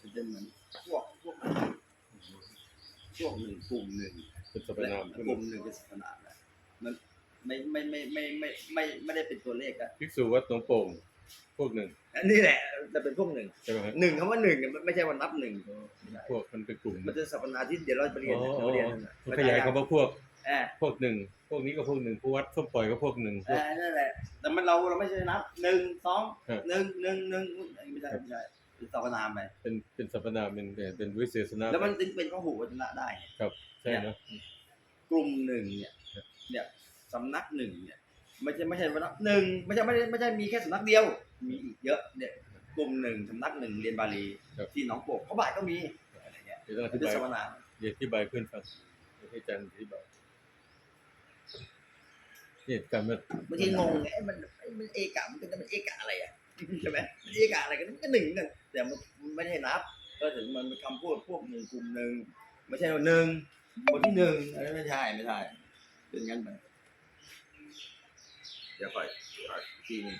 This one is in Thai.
มันจะเหมือนพวกพวกพวกหนึ่งกลุ่มหนึ่งเป็นสรรพนามและกลุ่มหนึ่งเป็นสรรพนามนะมันไม่ไม่ไม่ไม่ไม่ไม่ไม่ได้เป็นตัวเลขอะภิกษุวัดหนองโป่งพวกหนึ่งอันนี้แหละจะเป็นพวกหนึ่งใช่ไหมครับหนึ่งคำว่าหนึ่งเนี่ยมันไม่ใช่ว่านับหนึ่งพวกมันเป็นกลุ่มมันจะสรรพนามที่เดี๋ยวเราจะเรียนอ๋อเราเรียนนะมันขยายคำว่าพวกอ่าพวกหนึ่งพวกนี้ก็พวกหนึ่งผู้วัดส้มปล่อยก็พวกหนึ่งพวกอ่านั่นแหละแต่มันเราเราไม่ใช่นับหนึ่งสองครับหนึ่งหนึ่งหนึ่งไม่ใช่ไม่ใช่ เป็นสรรพนามไปเป็นเป็นสรรพนามเป็นเป็นวิเศษณะแล้วมันจึงเป็นข้อหูวัจนะได้ไงใช่เนอะกลุ่มหนึ่งเนี่ย เนี่ยสำนักหนึ่งเนี่ยไม่ใช่ไม่ใช่สำนักหนึ่งไม่ใช่ไม่ได้ไม่ใช่มีแค่สำนักเดียว มีอีกเยอะเนี่ยกลุ่มหนึ่งสำนักหนึ่งเรียนบาลีที่หนองโป่งเขาบ่ายก็มีอะไรเงี้ยเดี๋ยวต้องอเป็ธินบายสมนามเดี๋ยวอธิบายเพื่อนฟังให้อาจารย์อธิบายนี่การมาบางทีงงไงเอ๊ะมันมันเอกะมันเป็นมันเอกะอะไรอะ ใช่ไหมมันเอกะอะไรกันมันก็หนึ่งกัน แต่มันไม่ได้นับ ก็ถึงมันเป็นคำพูดพวกหนึ่งกลุ่มหนึ่งไม่ใช่ว่าหนึ่งคนที่หนึ่งอันนั้นไม่ใช่ไม่ใช่เป็นงั้นไปเดี๋ยวค่อยอีกทีนึง